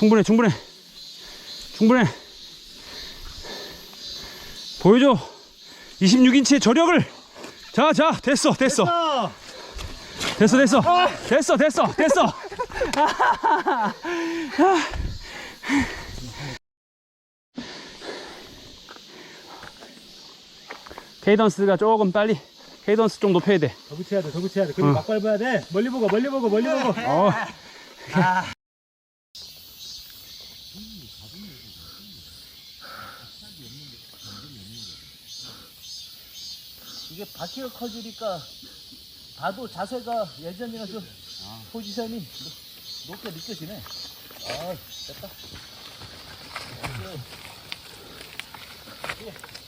충분해, 충분해. 충분해. 보여줘. 26인치의 저력을. 자, 자, 됐어, 됐어. 아, 됐어, 됐어. 됐어, 됐어, 됐어. 케이던스가 조금 빨리, 케이던스 좀 높여야 돼. 더 붙여야 돼, 더 붙여야 돼. 그리고 어. 막 밟아야 돼. 멀리 보고, 멀리 보고, 멀리 보고. 어. 이게 바퀴가 커지니까 봐도 자세가 예전이랑 좀 포지션이 높- 높게 느껴지네. 아, 됐다. 오케이.